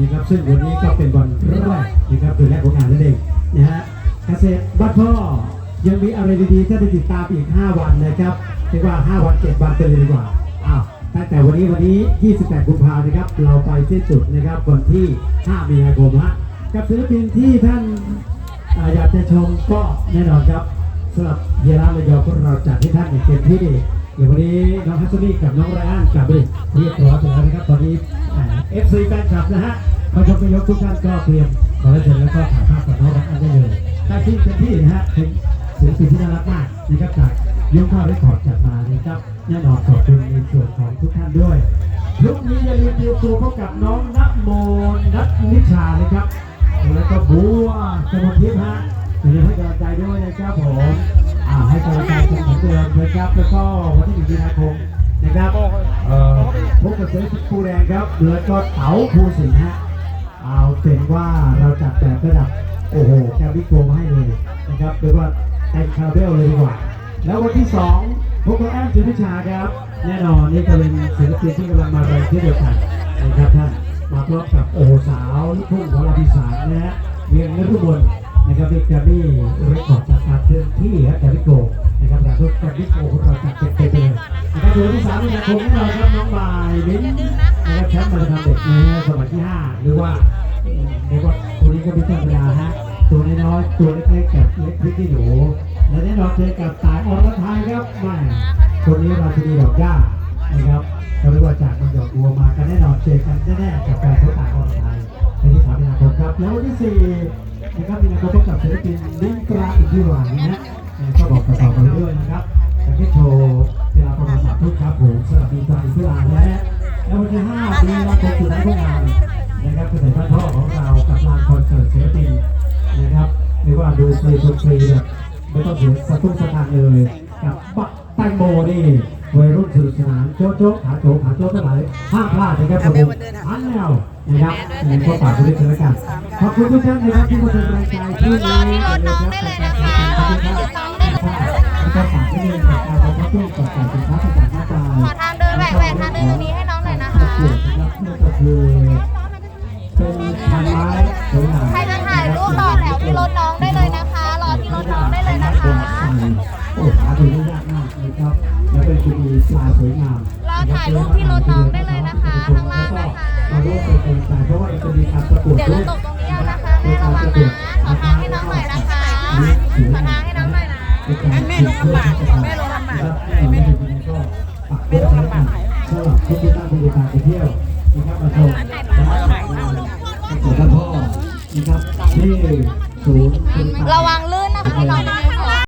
นะครับซึ่งวันนี้ก็เป็นวันแรกนะครับคือแรกของงานนั่นเองนะฮะเกษตรบ้านพ่อยังมีอะไรดีๆถ้าไปติดตามอีก 5 วันนะครับเรียกว่า 5 วัน 7 วันไปเลยดีกว่าอ้าวตั้งแต่วันนี้วันนี้ 28 กุมภาพันธ์นะครับ เราไปที่จุดนะครับวันที่ 5 มีนาคมฮะกับศิลปินที่ท่านอยากจะชมก็แน่นอนครับสำหรับเยร่าระยองพวกเราจัดให้ท่านอย่างเต็มที่เดี๋ยววันนี้น้องฮัสซี่กับน้องไรอันกลับไปเรียบร้อยแล้วนะครับตอนนี้ เอฟซีแฟนคลับนะฮะเขาชมไปยกทุกท่านก็เตรียมขอให้เสร็จแล้วก็ถ่ายภาพกับน้องไรอันได้เลยได้ที่เต็มที่นะฮะเป็นศิลปินที่น่ารักมากนะครับจากยกข้าวได้ขอดจัดมานะครับแน่นอนขอบคุณในส่วนของทุกท่านด้วยพรุ่งนี้อย่าลืมเตรียมตัวพบกับน้องนักโมนัทนิชานะครับแล้วก็บัวสมุทรทิพย์ฮะอย่าลืมให้กำลังใจด้วยนะครับผมอ่าให้กำลังใจกันเหมือนเดิมนะครับแล้วก็วันที่หนึ่งมีนาคมนะครับเอ่อ พบกับเสือภูแดงครับแล้วก็เต๋าภูสิงห์ฮะเอาเป็นว่าเราจัดแบบระดับโอ้โหแกวิโกมาให้เลยนะครับเรียกว่าเต็มคาเบลเลยดีกว่า แล้ววันที่สองพบกับแอมจุนิชาครับ แน่นอนนี่ก็เป็นศิลปินที่กำลังมาแรงที่เดียวกันนะครับท่านมาพร้อมกับโอ้สาวลูกทุ่งของเราพิสานนะฮะเวียงนฤบลนะครับเด็กแกรมมี่เรคคอร์ดจากการเชิญที่ฮะแกรมมี่โกนะครับจากทุกแกรมมี่โกของเราจัดเต็มไปเลย นะครับเดือนที่สามมีนาคมแน่นอนครับน้องบายมิ้นนะครับแชมป์มาราธอนเด็กนะฮะสมัยที่ห้าหรือว่าเรียกว่าคนนี้ก็ไม่ธรรมดาฮะตัวน้อยๆตัวเล็กๆกับเล็กพริกที่หนูและแน่นอนเจอกับสายอรไทยครับแม่คนนี้ราชินีดอกหญ้านะครับเราเรียกว่าจากมันหยอกบัวมากันแน่นอนเจอกันแน่ๆกับการทดสอบออนไลน์ในที่สามมีนาคมครับแล้ววันที่สี่นะครับมีนาคมพบกับศิลปินลิ้นกลางอีกที่หลังนะก็บอกต่อๆกันเรื่อยนะครับ การที่โชว์เวลาประมาณสามทุ่มครับผมสำหรับมีกลางอีกที่หลังและแล้ววันที่ห้ามีนาคมสุดท้ายของงานนะครับเกษตรบ้านพ่อของเรากับลานคอนเสิร์ตศิลปินนะครับเรียกว่าดูฟรีชมฟรีแบบไม่ต้องเสียสตุ้งสตางค์เลยกับบักแตงโมนี่วัยรุ่นสนุกสนานโจ๊ะโจ๊ะขาโจ๊ะขาโจ๊ะทั้งหลายห้ามพลาดนะครับผมอันแนวนะครับในข้อฝากคุณด้วยกันกันขอบคุณทุกท่านนะครับที่มาเป็นแรงใจที่รอที่รถน้องได้เลยนะคะ โอ้หาดูได้ยากมากนะครับ แล้วเป็นจุดีปลาสวยงามรอถ่ายรูปที่รถน้องได้เลยนะคะ ข้างล่างนะคะมาร่วมเป็นกำลังใจเพราะว่าจะมีการประกวดเดี๋ยวด้เราวยตกตรงนี้เอานะคะแม่ระวังนะขอทางให้น้องหน่อยนะคะขอทางให้น้องหน่อยนะแม่ลงลำบากแม่ลงลำบากแม่ลงลำบากก็ปักเพื่อให้กันสำหรับผู้ที่ตั้งบริการไปเที่ยวนะครับมาชมนะครับประกวดท่านพ่อนะครับที่ศูนย์ระวังลื่นนะคะให้น้องนั่ง